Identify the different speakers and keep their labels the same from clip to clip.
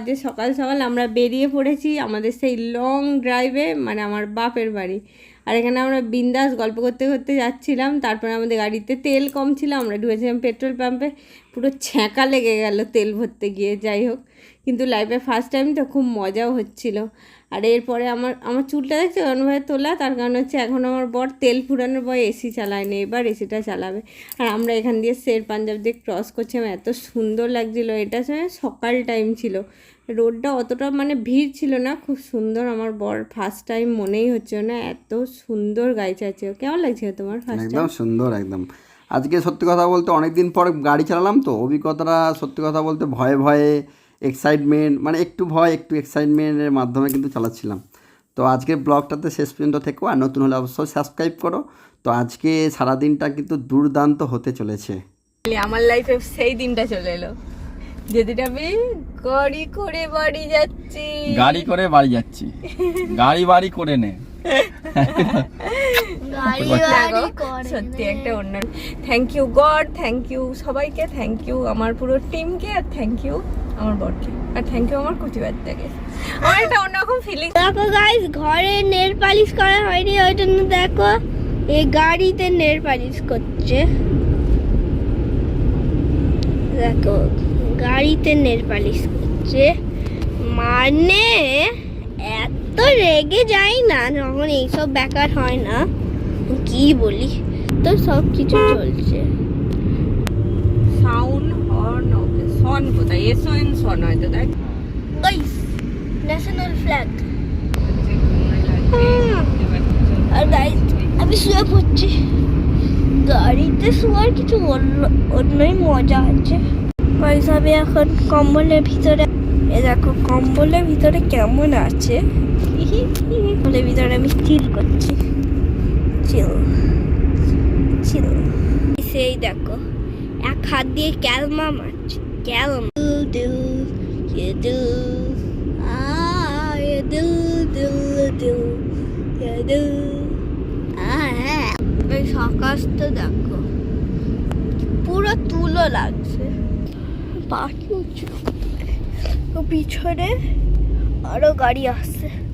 Speaker 1: বাজে সকাল সকাল আমরা বেরিয়ে পড়েছি আমাদের সেই লং ড্রাইভে মানে আমার বাপের বাড়ি। আর এখানে আমরা বিন্দাস গল্প করতে করতে যাচ্ছিলাম, তারপরে আমাদের গাড়িতে তেল কম ছিল, আমরা ঢুকেছিলাম পেট্রোল পাম্পে পুরো ছ্যাঁকা লেগে গেল তেল ভরতে গিয়ে, যাই হোক। কিন্তু লাইফে ফার্স্ট টাইম তো খুব মজাও হচ্ছিল। আর এরপরে আমার আমার চুলটা দেখছ? অনুভবে তোলা। তার কারণ হচ্ছে এখন আমার বর তেল ফুরানোর পর এসি চালায়নি, এবার এসিটা চালাবে। আর আমরা এখান দিয়ে শের পাঞ্জাব দিয়ে ক্রস করছিলাম এত সুন্দর লাগছিল। এটা সকাল টাইম ছিল। রোডটা অতটা মানে ভিড় ছিল না। খুব সুন্দর আমার বর ফার্স্ট টাইম মনেই হচ্ছে না। এত সুন্দর গাড়ি চাচ্ছে কেমন লাগছে তোমার ফার্স্ট
Speaker 2: একদম সুন্দর, একদম। আজকে সত্যি কথা বলতে অনেক দিন পর গাড়ি চালালাম তো। অভিজ্ঞতাটা সত্যি কথা বলতে ভয়ে ভয়ে এক্সাইটমেন্ট মানে একটু ভয় একটু এক্সাইটমেন্টের মাধ্যমে কিন্তু চালাচ্ছিলাম। তো আজকের ব্লগটাতে শেষ পর্যন্ত থেকো আর নতুন হলে অবশ্যই সাবস্ক্রাইব করো। তো আজকে সারাদিনটা কিন্তু দুর্দান্ত হতে চলেছে।
Speaker 1: আমার লাইফে সেই দিনটা চলে এলো। যেদিন আমি গাড়ি করে বাড়ি যাচ্ছি।
Speaker 3: গাড়ি করে বাড়ি যাচ্ছি। গাড়ি বাড়ি করে নে।
Speaker 1: সত্যি একটা অন্য। Thank you God thank you সবাইকে থ্যাংক ইউ আমার পুরো টিমকে আর থ্যাংক ইউ আমার বরকে। আর থ্যাংক ইউ আমার কুচিবারটাকে আমার একটা অন্যরকম ফিলিং
Speaker 4: দেখো গাইস ঘরে নেল পালিশ করা হয়নি ওই জন্য দেখো এই গাড়িতে নেল পালিশ করছে। দেখো গাড়িতে নেল পালিশ করছে। মানে রেগে যাই না যখন এইসব ব্যাপার হয় না কি বলি? তো সব কিছু চলছে।
Speaker 1: সাউন্ড হর্ন ওকে সন কোথায়? এসো এন সন হয়তো দেখ
Speaker 4: গাইস ন্যাশনাল ফ্ল্যাগ আর গাইস আমি শুয়ে পড়ছি। গাড়িতে শোয়ার কিছু অন্য অন্যই মজা আছে। গাইস আমি এখন কম্বলের ভিতরে এ দেখো কম্বলের ভিতরে কেমন আছে? কম্বলের ভিতরে আমি চিল করছি চিল চিল সেই দেখো এক হাত দিয়ে ক্যালমা মারছি ক্যালম দিল ये दिल आ ये दिल दिल दिल ये दिल আ হ্যাঁ এই আকাশটা দেখো পুরো তুলো লাগছে পাখি উঠছে ও পিছনে আরো গাড়ি আসছে গাইস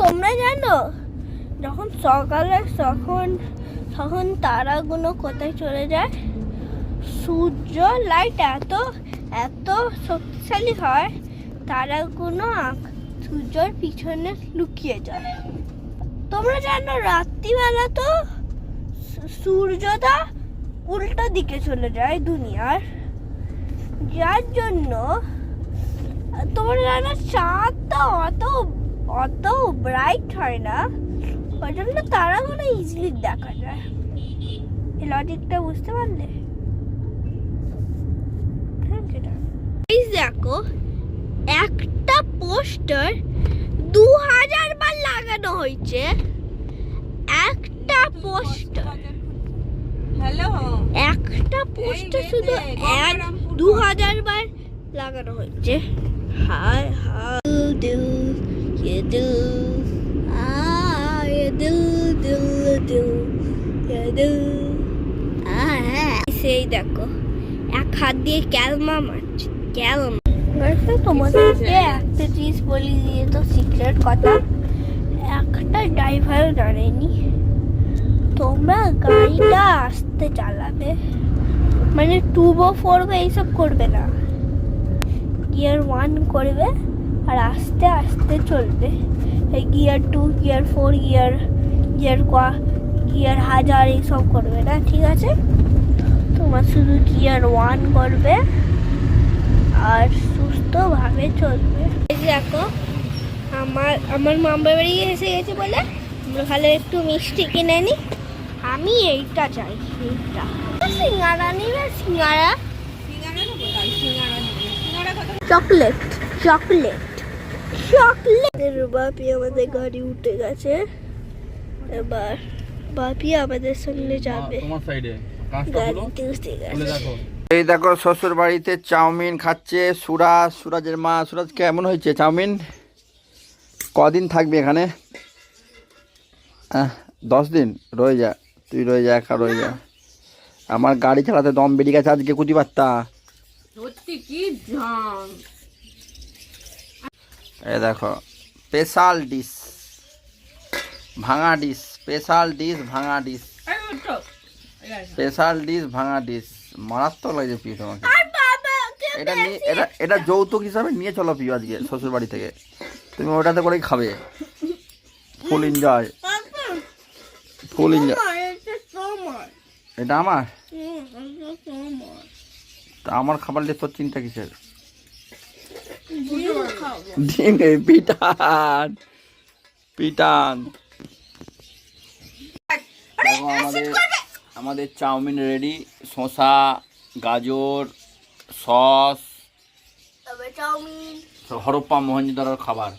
Speaker 4: তোমরা জানো, যখন সকালে, তখন তখন তারাগুলো কোথায় চলে যায়? সূর্য লাইট এত এত শক্তিশালী হয়, তারাগুলো সূর্যর পিছনে লুকিয়ে যায়। তোমরা জানো, রাত্রিবেলা তো সূর্যটা উল্টো দিকে চলে যায় দুনিয়ার। যার জন্য, তোমরা জানো চাঁদটা অত অত ব্রাইট হয় না ওই জন্য তারাগুলো ইজিলি দেখা যায়। লজিকটা বুঝতে পারলে? দেখো একটা পোস্টার দু হাজার বার লাগানো হয়েছে। একটা পোস্টার
Speaker 1: হ্যালো
Speaker 4: একটা পোস্টার শুধু এক দু হাজার বার লাগানো হয়েছে। হায় হায়। দিল You do. Ah, you do, do, do. You do. Ah, হ্যাঁ। সেই দেখো এক হাত দিয়ে ক্যালমা মারছে ক্যালমা তো তোমাদেরকে একটা জিনিস বলি দিয়ে তো সিক্রেট কথা একটা ড্রাইভার জানেনি তোমরা গাড়িটা আসতে চালাবে মানে টু বা ফোর বা এইসব করবে না গিয়ার ওয়ান করবে আর আস্তে আস্তে চলবে। এই gear two gear four gear gear কোয়া গিয়ার হাজার এইসব করবে না ঠিক আছে? তোমার শুধু গিয়ার ওয়ান করবে আর সুস্থভাবে চলবে। দেখো আমার আমার মামা বাড়ি এসে গেছে বলে আমরা ভালো একটু মিষ্টি কিনে নি। আমি এইটা চাই এইটা। সিঙ্গারা নিবে সিঙ্গারা? Chocolate chocolate. বাপি আমাদের গাড়ি উঠে গেছে। এবার বাপি আমাদের সঙ্গে যাবে। গাড়িতে উঠে গেছে।
Speaker 3: দেখো।
Speaker 2: এই দেখো শ্বশুর বাড়িতে চাউমিন খাচ্ছে সুরাজ। সুরাজের মা সুরাজ কেমন হয়েছে? চাউমিন? কদিন থাকবি এখানে? দশ দিন। রয়ে যা তুই রয়ে যা একা রয়ে যা। আমার গাড়ি চালাতে দম বেরিয়ে গেছে আজকে কুচি পাত্তা
Speaker 1: সত্যি কি
Speaker 2: এই দেখো স্পেশাল ডিশ ভাঙা ডিশ স্পেশাল ডিশ ভাঙা ডিশ স্পেশাল ডিশ ভাঙা ডিশ মারাত্মক লাগছে পিউ তোমাকে। এটা নিয়ে এটা এটা যৌতুক হিসাবে নিয়ে চলো পিউ আজকে শ্বশুর বাড়ি থেকে। তুমি ওটাতে করেই খাবে। ফুল এনজয় ফুল এনজয় এটা আমার? তা আমার খাবার নিয়ে তোর চিন্তা কিসের? ডিমে পিটান পিটান। আমাদের আমাদের চাউমিন রেডি শসা গাজর সস
Speaker 4: চাউমিন।
Speaker 2: হরপ্পা মোহনজোদারোর খাবার।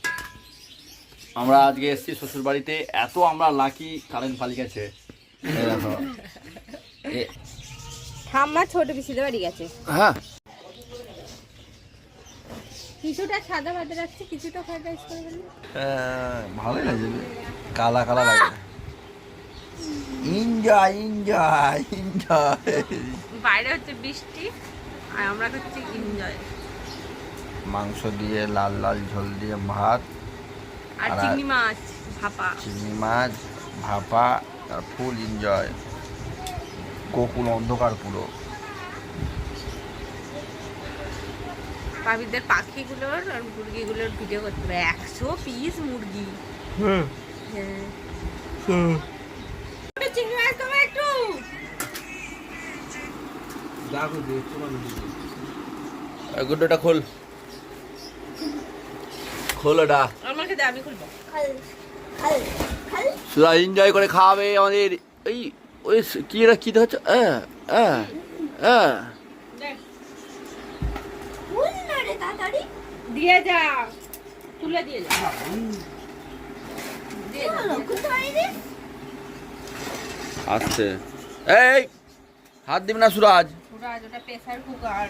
Speaker 2: আমরা আজকে এসেছি শ্বশুর বাড়িতে এত আমরা লাকি কারেন্ট পালি গেছে এই দেখো। এ-
Speaker 3: ঠাম্মা ছোট পিসিদের বাড়ি গেছে।
Speaker 2: হ্যাঁ।
Speaker 3: কিছুটা সাদা ভাতে রাখছি কিছুটা ফ্রাইড রাইস করে ফেলি
Speaker 2: হ্যাঁ, ভালোই লাগছে কালা কালা লাগে এনজয় এনজয় এনজয়
Speaker 3: বাইরে হচ্ছে বৃষ্টি আর আমরা করছি এনজয়
Speaker 2: মাংস দিয়ে লাল লাল ঝোল দিয়ে ভাত।
Speaker 3: আর
Speaker 2: আর-
Speaker 3: চিংড়ি মাছ ভাপা।
Speaker 2: চিংড়ি মাছ ভাপা আর ফুল এনজয় গোকুল অন্ধকার পুরো।
Speaker 3: পাখিদের পাখিগুলোর আর মুরগিগুলোর ভিডিও করতে হবে। একশো পিস মুরগি। হ্যাঁ। চিংড়ি মাছ তোমার একটু
Speaker 2: গুড্ডোটা খোল। খোল ওটা।
Speaker 3: আমাকে দে আমি খুলবো।
Speaker 4: খাল খাল খাল।
Speaker 2: সুরা এনজয় করে খাওয়াবে আমাদের। এই ওই কি এটা কি হচ্ছে
Speaker 3: দেখ
Speaker 4: ফুল না রে তাড়াতাড়ি
Speaker 3: দিয়ে যা। তুলে দিয়ে যা।
Speaker 2: আসছে। এই হাত দিবি না সুরাজ?
Speaker 3: ওটা ওটা প্রেসার কুকার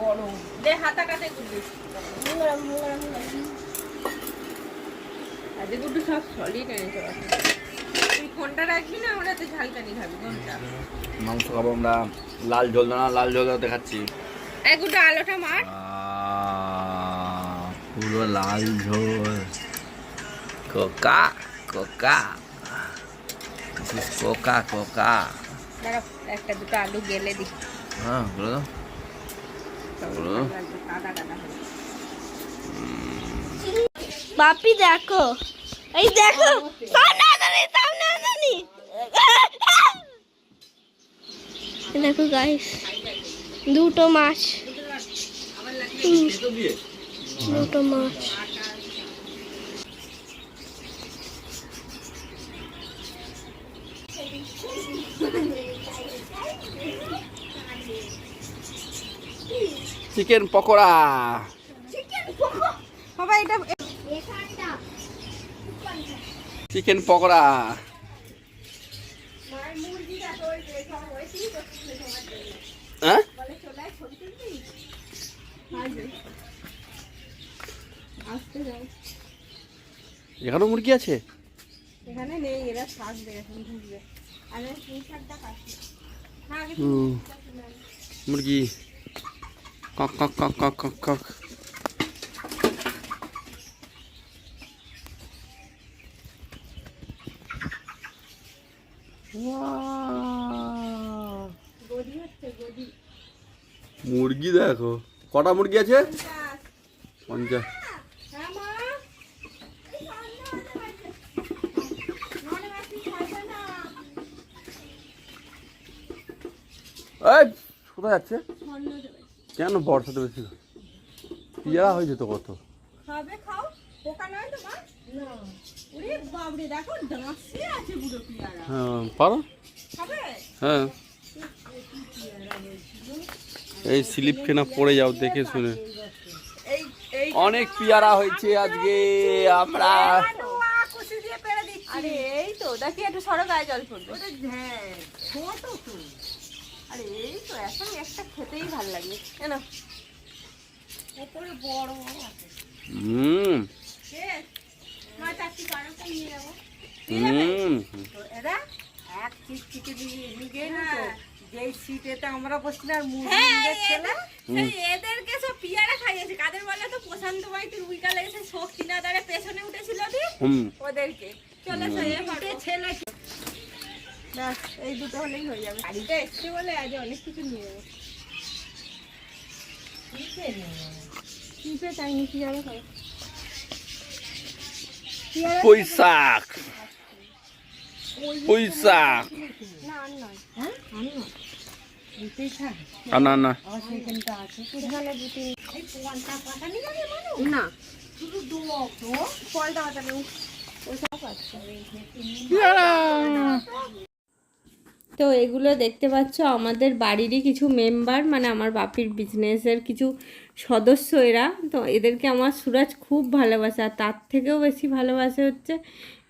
Speaker 3: গরম। দে হাতা গুড্ডু। সব সলিড এনেছে তুই রাখবি না ওরা তো ঝালকানি খাবি কোনটা
Speaker 2: মাংস খাব আমরা। লাল ঝোল না লাল ঝোল দেখাচ্ছি।
Speaker 3: এই গুড্ডু আলোটা মার।
Speaker 2: আহ, পুরো লাল ঝোল। কোকা কোকা। কোকা কোকা।
Speaker 3: একটা দুটো আলু গেলে দি।
Speaker 2: হ্যাঁ বলো। তো বলো।
Speaker 4: বাপি দেখো। এই দেখো সামনে সামনে দেখো গাইস দুটো মাছ। দুটো মাছ।
Speaker 2: চিকেন পকোড়া।
Speaker 3: বাবা এটা
Speaker 2: চিকেন পকোড়া। হ্যাঁ? এখানেও মুরগি আছে?
Speaker 3: এখানে নেই এরা ঢুকবে আমি পুঁই শাকটা কাটছি হ্যাঁ।
Speaker 2: মুরগি। কক কক কক কক কক কক। মুরগি দেখো। কটা মুরগি আছে? পঞ্চাশ
Speaker 3: হ্যাঁ মা
Speaker 2: এই কোথায় যাচ্ছে? কেন বর্ষাতে বেশি পিয়ারা হয়েছে তো কত?
Speaker 3: খাবে খাও। পোকা নয় তো মা? না। ওরে বাবরে দেখো ডাঁসে আছে বুড়ো পিয়ারা।
Speaker 2: হ্যাঁ পারো?
Speaker 3: খাবে?
Speaker 2: হ্যাঁ। এই স্লিপ কেনা পড়ে যাও দেখে শুনে। অনেক পেয়ারা হয়েছে আজকে আমরা।
Speaker 3: আরে এই তো দেখি একটু সরো গায়ে জল পড়বে। হ্যাঁ ছোট তো। আরে এই তো এখন একটা খেতেই ভালো লাগে। কেন ওপরে বড় বড়
Speaker 2: হুম।
Speaker 3: মা চারটি বারোটা নিয়ে যাব
Speaker 2: হুম।
Speaker 3: তো এক চিট চিটে দিয়ে নিয়ে গেল
Speaker 1: যেই সিটেতে আমরা বসছি আর মুরগি ছেলে। এদেরকে সব পিয়ারা খাইয়েছে। কাদের বলে তো প্রশান্ত বাড়িতে উইকা লেগেছে শক্তিনা দ্বারা পেছনে উঠেছিল দি। ওদেরকে। চলে ছেলে ব্যাস এই দুটো হলেই হয়ে যাবে। গাড়িটা এসছে বলে আজ অনেক কিছু নিয়ে যাব কিপে তাই নিচে যাবে খাবে
Speaker 3: পুঁইশাক। পুঁইশাক
Speaker 1: না হ্যাঁ?
Speaker 3: না না।
Speaker 1: ফলটা ওসব আছে। তো এগুলো দেখতে পাচ্ছ, আমাদের বাড়িরই কিছু মেম্বার মানে আমার বাপির বিজনেসের কিছু সদস্য এরা। তো এদেরকে আমার সুরাজ খুব ভালোবাসে, আর তার থেকেও বেশি ভালোবাসে হচ্ছে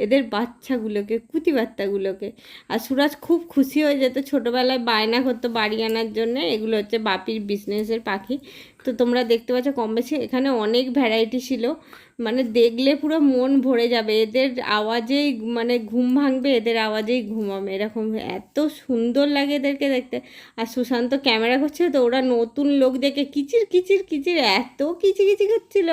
Speaker 1: এদের বাচ্চাগুলোকে, কুতি বাচ্চাগুলোকে। আর সুরাজ খুব খুশি হয়ে যেত ছোটোবেলায় বায়না করতো বাড়ি আনার জন্য। এগুলো হচ্ছে বাপির বিজনেসের পাখি। তো তোমরা দেখতে পাচ্ছ কম বেশি এখানে অনেক ভ্যারাইটি ছিল। মানে দেখলে পুরো মন ভরে যাবে। এদের আওয়াজেই মানে ঘুম ভাঙবে, এদের আওয়াজেই ঘুমাবে। এরকম এত সুন্দর লাগে এদেরকে দেখতে। আর সুশান্ত ক্যামেরা করছিল তো ওরা নতুন লোক দেখে কিচির কিচির কিচির, এত কিচি কিচি করছিল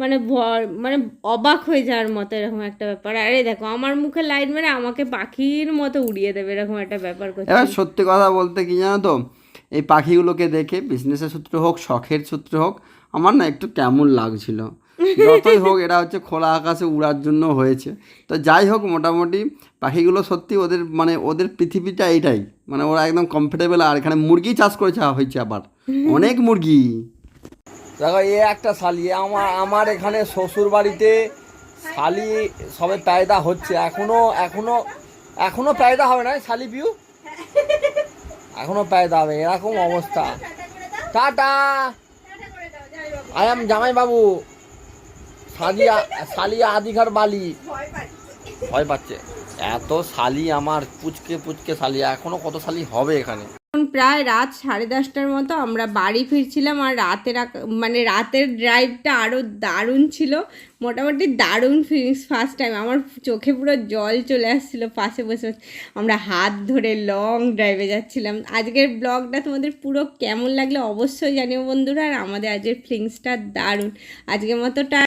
Speaker 1: মানে ভয় মানে অবাক হয়ে যাওয়ার মতো এরকম একটা ব্যাপার। আরে দেখো, আমার মুখে লাইট মেরে আমাকে পাখির মতো উড়িয়ে দেবে এরকম একটা ব্যাপার করছে
Speaker 2: সত্যি কথা বলতে কি জানো তো? এই পাখিগুলোকে দেখে বিজনেসের সূত্রে হোক, শখের সূত্রে হোক, আমার না একটু কেমন লাগছিল। যতই হোক, এরা হচ্ছে খোলা আকাশে উড়ার জন্য হয়েছে। তো যাই হোক, মোটামুটি পাখিগুলো সত্যি ওদের মানে ওদের পৃথিবীটা এইটাই। মানে ওরা একদম কমফোর্টেবল আর এখানে মুরগি চাষ করেছে হয়েছে আবার। অনেক মুরগি। দেখো, এ একটা শালি, আমার আমার এখানে শ্বশুর বাড়িতে শালি সবে পায়দা হচ্ছে। এখনও এখনও এখনও পায়দা হবে না, শালি বিউ এখনও পায়ে দাবে এরকম অবস্থা। টাটা! আই এম জামাই বাবু সালিয়া সালিয়া আদিঘর বালি। ভয় পাচ্ছে। এত শালি আমার, পুচকে পুচকে শালি। এখনও কত শালি হবে এখানে
Speaker 1: এখন? প্রায় রাত সাড়ে দশটার মতো আমরা বাড়ি ফিরছিলাম আর রাতের মানে রাতের ড্রাইভটা আরও দারুণ ছিল। মোটামুটি দারুণ ফিলিংস ফার্স্ট টাইম আমার চোখে পুরো জল চলে আসছিল পাশে বসে। আমরা হাত ধরে লং ড্রাইভে যাচ্ছিলাম। আজকের ব্লগটা তোমাদের পুরো কেমন লাগল অবশ্যই জানিও বন্ধুরা। আর আমাদের আজকের ফিলিংসটা দারুণ। আজকের মতো টা